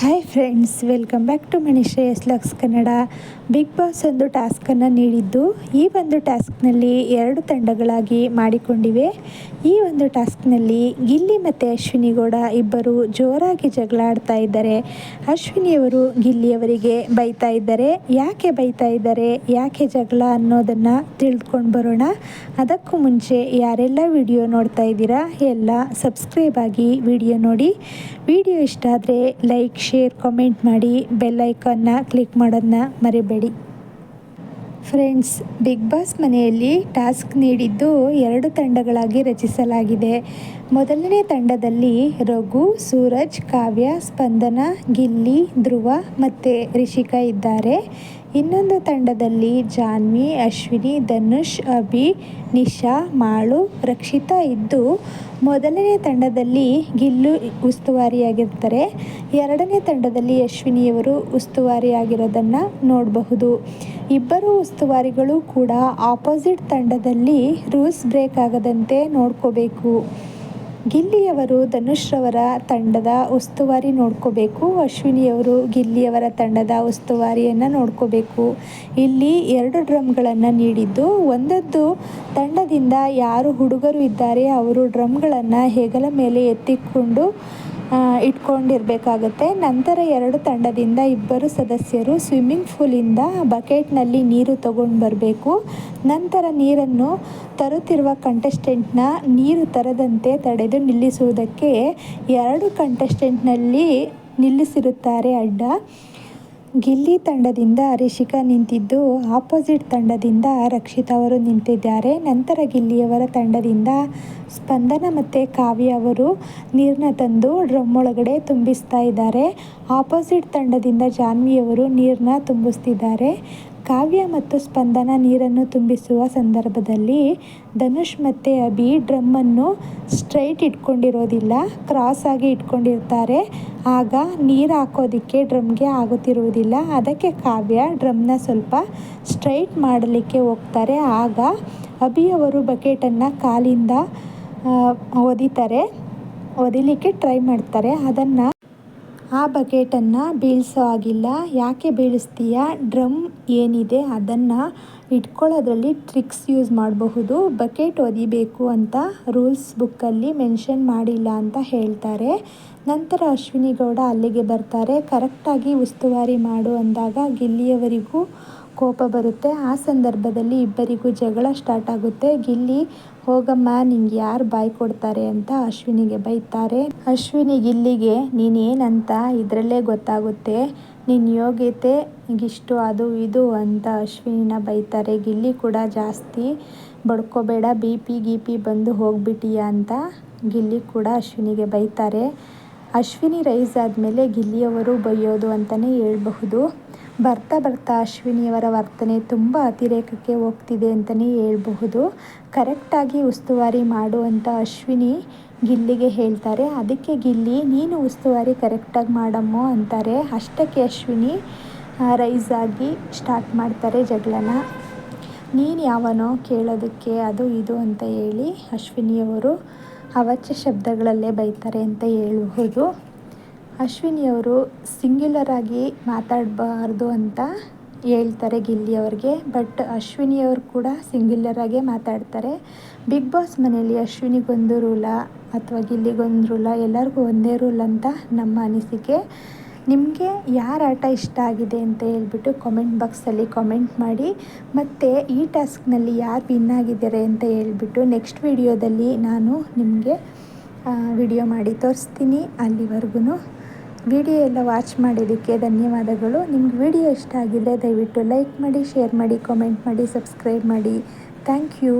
Hi friends welcome back to Mani Shreyas lux Kannada big boss ಒಂದು ಟಾಸ್ಕನ್ನು ನೀಡಿದ್ದು. ಈ ಒಂದು ಟಾಸ್ಕ್ನಲ್ಲಿ ಎರಡು ತಂಡಗಳಾಗಿ ಮಾಡಿಕೊಂಡಿವೆ. ಈ ಒಂದು ಟಾಸ್ಕ್ನಲ್ಲಿ ಗಿಲ್ಲಿ ಮತ್ತು ಅಶ್ವಿನಿ ಗೌಡ ಇಬ್ಬರು ಜೋರಾಗಿ ಜಗಳ ಆಡ್ತಾ ಇದ್ದಾರೆ ಅಶ್ವಿನಿಯವರು ಗಿಲ್ಲಿಯವರಿಗೆ ಬೈತಾ ಇದ್ದಾರೆ. ಯಾಕೆ ಬೈತಾ ಇದ್ದಾರೆ? ಯಾಕೆ ಜಗಳ ಅನ್ನೋದನ್ನು ತಿಳಿದುಕೊಂಡು ಬರೋಣ. ಅದಕ್ಕೂ ಮುಂಚೆ ಯಾರೆಲ್ಲ ವಿಡಿಯೋ ನೋಡ್ತಾ ಇದ್ದೀರಾ, ಎಲ್ಲ ಸಬ್ಸ್ಕ್ರೈಬ್ ಆಗಿ ವಿಡಿಯೋ ನೋಡಿ. ವಿಡಿಯೋ ಇಷ್ಟ ಆದರೆ ಲೈಕ್ ಶೇರ್ ಕಾಮೆಂಟ್ ಮಾಡಿ ಬೆಲ್ ಐಕನ್ನ ಕ್ಲಿಕ್ ಮಾಡೋದನ್ನ ಮರಿಬೇಡಿ. ಫ್ರೆಂಡ್ಸ್ ಬಿಗ್ ಬಾಸ್ ಮನೆಯಲ್ಲಿ ಟಾಸ್ಕ್ ನೀಡಿದ್ದು ಎರಡು ತಂಡಗಳಾಗಿ ರಚಿಸಲಾಗಿದೆ. ಮೊದಲನೇ ತಂಡದಲ್ಲಿ ರಘು, ಸೂರಜ್, ಕಾವ್ಯ, ಸ್ಪಂದನ, ಗಿಲ್ಲಿ, ಧ್ರುವ ಮತ್ತು ರಿಷಿಕಾ ಇದ್ದಾರೆ. ಇನ್ನೊಂದು ತಂಡದಲ್ಲಿ ಜಾನ್ವಿ, ಅಶ್ವಿನಿ, ಧನುಷ್, ಅಭಿ, ನಿಶಾ, ಮಾಳು, ರಕ್ಷಿತಾ ಇದ್ದು ಮೊದಲನೇ ತಂಡದಲ್ಲಿ ಗಿಲ್ಲು ಉಸ್ತುವಾರಿಯಾಗಿರ್ತಾರೆ. ಎರಡನೇ ತಂಡದಲ್ಲಿ ಅಶ್ವಿನಿಯವರು ಉಸ್ತುವಾರಿಯಾಗಿರೋದನ್ನು ನೋಡಬಹುದು. ಇಬ್ಬರು ಉಸ್ತುವಾರಿಗಳು ಕೂಡ ಆಪೋಸಿಟ್ ತಂಡದಲ್ಲಿ ರೂಲ್ಸ್ ಬ್ರೇಕ್ ಆಗದಂತೆ ನೋಡ್ಕೋಬೇಕು. ಗಿಲ್ಲಿಯವರು ಧನುಷ್ರವರ ತಂಡದ ಉಸ್ತುವಾರಿ ನೋಡ್ಕೋಬೇಕು. ಅಶ್ವಿನಿಯವರು ಗಿಲ್ಲಿಯವರ ತಂಡದ ಉಸ್ತುವಾರಿಯನ್ನು ನೋಡ್ಕೋಬೇಕು. ಇಲ್ಲಿ ಎರಡು ಡ್ರಮ್ಗಳನ್ನು ನೀಡಿದ್ದು, ಒಂದದ್ದು ತಂಡದಿಂದ ಯಾರು ಹುಡುಗರು ಇದ್ದಾರೆ, ಅವರು ಡ್ರಮ್ಗಳನ್ನು ಹೆಗಲ ಮೇಲೆ ಎತ್ತಿಕೊಂಡು ಇಟ್ಕೊಂಡಿರಬೇಕಾಗತ್ತೆ. ನಂತರ ಎರಡು ತಂಡದಿಂದ ಇಬ್ಬರು ಸದಸ್ಯರು ಸ್ವಿಮ್ಮಿಂಗ್ ಫೂಲಿಂದ ಬಕೆಟ್ನಲ್ಲಿ ನೀರು ತಗೊಂಡು ಬರಬೇಕು. ನಂತರ ನೀರನ್ನು ತರುತ್ತಿರುವ ಕಂಟೆಸ್ಟೆಂಟ್ನ ನೀರು ತರದಂತೆ ತಡೆದು ನಿಲ್ಲಿಸುವುದಕ್ಕೆ ಎರಡು ಕಂಟೆಸ್ಟೆಂಟ್ನಲ್ಲಿ ನಿಲ್ಲಿಸಿರುತ್ತಾರೆ ಅಡ್ಡ. ಗಿಲ್ಲಿ ತಂಡದಿಂದ ರಿಷಿಕಾ ನಿಂತಿದ್ದು, ಆಪೋಸಿಟ್ ತಂಡದಿಂದ ರಕ್ಷಿತ್ ಅವರು ನಿಂತಿದ್ದಾರೆ. ನಂತರ ಗಿಲ್ಲಿಯವರ ತಂಡದಿಂದ ಸ್ಪಂದನ ಮತ್ತು ಕಾವ್ಯ ಅವರು ನೀರನ್ನ ತಂದು ಡ್ರಮ್ ಒಳಗಡೆ ತುಂಬಿಸ್ತಾ ಇದ್ದಾರೆ. ಆಪೋಸಿಟ್ ತಂಡದಿಂದ ಜಾನ್ವಿಯವರು ನೀರನ್ನ ತುಂಬಿಸ್ತಿದ್ದಾರೆ. ಕಾವ್ಯ ಮತ್ತು ಸ್ಪಂದನ ನೀರನ್ನು ತುಂಬಿಸುವ ಸಂದರ್ಭದಲ್ಲಿ ಧನುಷ್ ಮತ್ತು ಅಭಿ ಡ್ರಮ್ಮನ್ನು ಸ್ಟ್ರೈಟ್ ಇಟ್ಕೊಂಡಿರೋದಿಲ್ಲ, ಕ್ರಾಸ್ ಆಗಿ ಇಟ್ಕೊಂಡಿರ್ತಾರೆ. ಆಗ ನೀರು ಹಾಕೋದಕ್ಕೆ ಡ್ರಮ್ಗೆ ಆಗುತ್ತಿರುವುದಿಲ್ಲ. ಅದಕ್ಕೆ ಕಾವ್ಯ ಡ್ರಮ್ನ ಸ್ವಲ್ಪ ಸ್ಟ್ರೈಟ್ ಮಾಡಲಿಕ್ಕೆ ಹೋಗ್ತಾರೆ. ಆಗ ಅಭಿಯವರು ಬಕೆಟನ್ನು ಕಾಲಿಂದ ಒದಿತಾರೆ ಒದಿಲಿಕ್ಕೆ ಟ್ರೈ ಮಾಡ್ತಾರೆ. ಅದನ್ನು ಆ ಬಕೆಟನ್ನು ಬೀಳಿಸೋ ಆಗಿಲ್ಲ ಯಾಕೆ ಬೀಳಿಸ್ತೀಯ? ಡ್ರಮ್ ಏನಿದೆ? ಅದನ್ನು ಇಟ್ಕೊಳ್ಳೋದ್ರಲ್ಲಿ ಟ್ರಿಕ್ಸ್ ಯೂಸ್ ಮಾಡಬಹುದು. ಬಕೆಟ್ ಒದಿಬೇಕು ಅಂತ ರೂಲ್ಸ್ ಬುಕ್ಕಲ್ಲಿ ಮೆನ್ಷನ್ ಮಾಡಿಲ್ಲ ಅಂತ ಹೇಳ್ತಾರೆ. ನಂತರ ಅಶ್ವಿನಿ ಗೌಡ ಅಲ್ಲಿಗೆ ಬರ್ತಾರೆ. ಕರೆಕ್ಟಾಗಿ ಉಸ್ತುವಾರಿ ಮಾಡು ಅಂದಾಗ ಗಿಲ್ಲಿಯವರಿಗೂ ಕೋಪ ಬರುತ್ತೆ. ಆ ಸಂದರ್ಭದಲ್ಲಿ ಇಬ್ಬರಿಗೂ ಜಗಳ ಸ್ಟಾರ್ಟ್ ಆಗುತ್ತೆ. ಗಿಲ್ಲಿ, ಹೋಗಮ್ಮ, ನಿಂಗೆ ಯಾರು ಬಾಯ್ ಕೊಡ್ತಾರೆ ಅಂತ ಅಶ್ವಿನಿಗೆ ಬೈತಾರೆ. ಅಶ್ವಿನಿ ಗಿಲ್ಲಿಗೆ, ನೀನೇನಂತ ಇದರಲ್ಲೇ ಗೊತ್ತಾಗುತ್ತೆ. ನಿನ್ನ ಯೋಗ್ಯತೆ ಇಷ್ಟು ಅದು ಇದು ಅಂತ ಅಶ್ವಿನಿನ ಬೈತಾರೆ. ಗಿಲ್ಲಿ ಕೂಡ ಜಾಸ್ತಿ, ಬಡ್ಕೋಬೇಡ, ಬಿ ಪಿ, ಗಿ ಪಿ ಬಂದು ಹೋಗ್ಬಿಟ್ಟಿಯಾ ಅಂತ ಗಿಲ್ಲಿ ಕೂಡ ಅಶ್ವಿನಿಗೆ ಬೈತಾರೆ. ಅಶ್ವಿನಿ ರೈಸ್ ಆದಮೇಲೆ ಗಿಲ್ಲಿಯವರು ಬೈಯೋದು ಅಂತಲೇ ಹೇಳ್ಬಹುದು. ಬರ್ತಾ ಬರ್ತಾ ಅಶ್ವಿನಿಯವರ ವರ್ತನೆ ತುಂಬ ಅತಿರೇಕಕ್ಕೆ ಹೋಗ್ತಿದೆ ಅಂತಲೇ ಹೇಳಬಹುದು. ಕರೆಕ್ಟಾಗಿ ಉಸ್ತುವಾರಿ ಮಾಡುವಂಥ ಅಶ್ವಿನಿ ಗಿಲ್ಲಿಗೆ ಹೇಳ್ತಾರೆ. ಅದಕ್ಕೆ ಗಿಲ್ಲಿ, ನೀನು ಉಸ್ತುವಾರಿ ಕರೆಕ್ಟಾಗಿ ಮಾಡಮ್ಮೋ ಅಂತಾರೆ. ಅಷ್ಟಕ್ಕೆ ಅಶ್ವಿನಿ ರೈಸ್ ಆಗಿ ಸ್ಟಾರ್ಟ್ ಮಾಡ್ತಾರೆ ಜಗಳನ. ನೀನು ಯಾವನೋ ಕೇಳೋದಕ್ಕೆ ಅದು ಇದು ಅಂತ ಹೇಳಿ ಅಶ್ವಿನಿಯವರು ಅವಚ್ಯ ಶಬ್ದಗಳಲ್ಲೇ ಬೈತಾರೆ ಅಂತ ಹೇಳಬಹುದು. ಅಶ್ವಿನಿಯವರು ಸಿಂಗ್ಯುಲರ್ ಆಗಿ ಮಾತಾಡಬಾರ್ದು ಅಂತ ಹೇಳ್ತಾರೆ ಗಿಲ್ಲಿಯವ್ರಿಗೆ ಬಟ್ ಅಶ್ವಿನಿಯವರು ಕೂಡ ಸಿಂಗ್ಯುಲರ್ ಆಗೇ ಮಾತಾಡ್ತಾರೆ. ಬಿಗ್ ಬಾಸ್ ಮನೆಯಲ್ಲಿ ಅಶ್ವಿನಿಗೊಂದು ರೂಲ ಅಥವಾ ಗಿಲ್ಲಿಗೊಂದು ರೂಲ ಎಲ್ಲರಿಗೂ ಒಂದೇ ರೂಲ್ ಅಂತ ನಮ್ಮ ಅನಿಸಿಕೆ. ನಿಮಗೆ ಯಾರ ಆಟ ಇಷ್ಟ ಆಗಿದೆ ಅಂತ ಹೇಳ್ಬಿಟ್ಟು ಕಾಮೆಂಟ್ ಬಾಕ್ಸಲ್ಲಿ ಕಾಮೆಂಟ್ ಮಾಡಿ, ಮತ್ತು ಈ ಟಾಸ್ಕ್ನಲ್ಲಿ ಯಾರು ವಿನ್ ಆಗಿದ್ದಾರೆ ಅಂತ ಹೇಳ್ಬಿಟ್ಟು ನೆಕ್ಸ್ಟ್ ವಿಡಿಯೋದಲ್ಲಿ ನಾನು ನಿಮಗೆ ವಿಡಿಯೋ ಮಾಡಿ ತೋರಿಸ್ತೀನಿ ಅಲ್ಲಿವರೆಗೂ ವಿಡಿಯೋ ಎಲ್ಲ ವಾಚ್ ಮಾಡಿದ್ದಕ್ಕೆ ಧನ್ಯವಾದಗಳು. ನಿಮ್ಗೆ ವಿಡಿಯೋ ಇಷ್ಟ ಆಗಿದ್ದರೆ ದಯವಿಟ್ಟು ಲೈಕ್ ಮಾಡಿ, ಶೇರ್ ಮಾಡಿ ಕಾಮೆಂಟ್ ಮಾಡಿ ಸಬ್ಸ್ಕ್ರೈಬ್ ಮಾಡಿ. Thank you